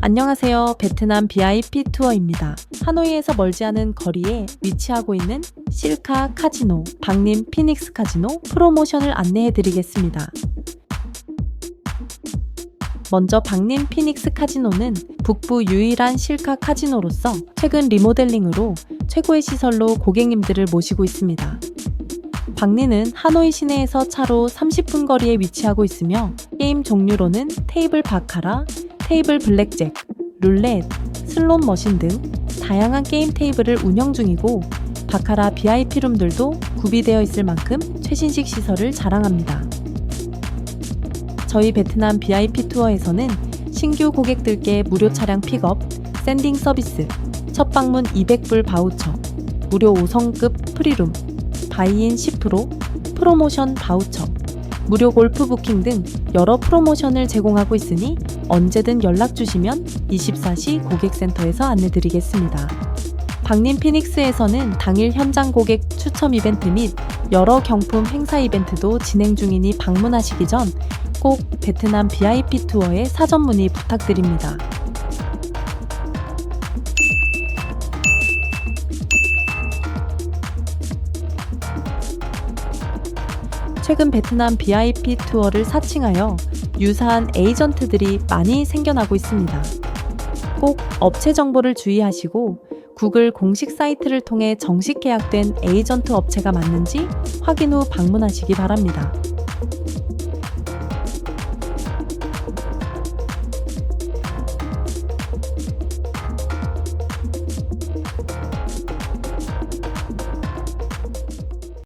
안녕하세요. 베트남 VIP 투어입니다. 하노이에서 멀지 않은 거리에 위치하고 있는 실카 카지노, 박림 피닉스 카지노 프로모션을 안내해 드리겠습니다. 먼저 박림 피닉스 카지노는 북부 유일한 실카 카지노로서 최근 리모델링으로 최고의 시설로 고객님들을 모시고 있습니다. 박리는 하노이 시내에서 차로 30분 거리에 위치하고 있으며 게임 종류로는 테이블 바카라, 테이블 블랙잭, 룰렛, 슬롯 머신 등 다양한 게임 테이블을 운영 중이고 바카라 VIP 룸들도 구비되어 있을 만큼 최신식 시설을 자랑합니다. 저희 베트남 VIP 투어에서는 신규 고객들께 무료 차량 픽업, 샌딩 서비스, 첫 방문 200불 바우처, 무료 5성급 프리룸, 바이인 10%, 프로모션 바우처, 무료 골프 부킹 등 여러 프로모션을 제공하고 있으니 언제든 연락 주시면 24시 고객센터에서 안내드리겠습니다. 박림 피닉스에서는 당일 현장 고객 추첨 이벤트 및 여러 경품 행사 이벤트도 진행 중이니 방문하시기 전 꼭 베트남 VIP 투어에 사전 문의 부탁드립니다. 최근 베트남 VIP 투어를 사칭하여 유사한 에이전트들이 많이 생겨나고 있습니다. 꼭 업체 정보를 주의하시고 구글 공식 사이트를 통해 정식 계약된 에이전트 업체가 맞는지 확인 후 방문하시기 바랍니다.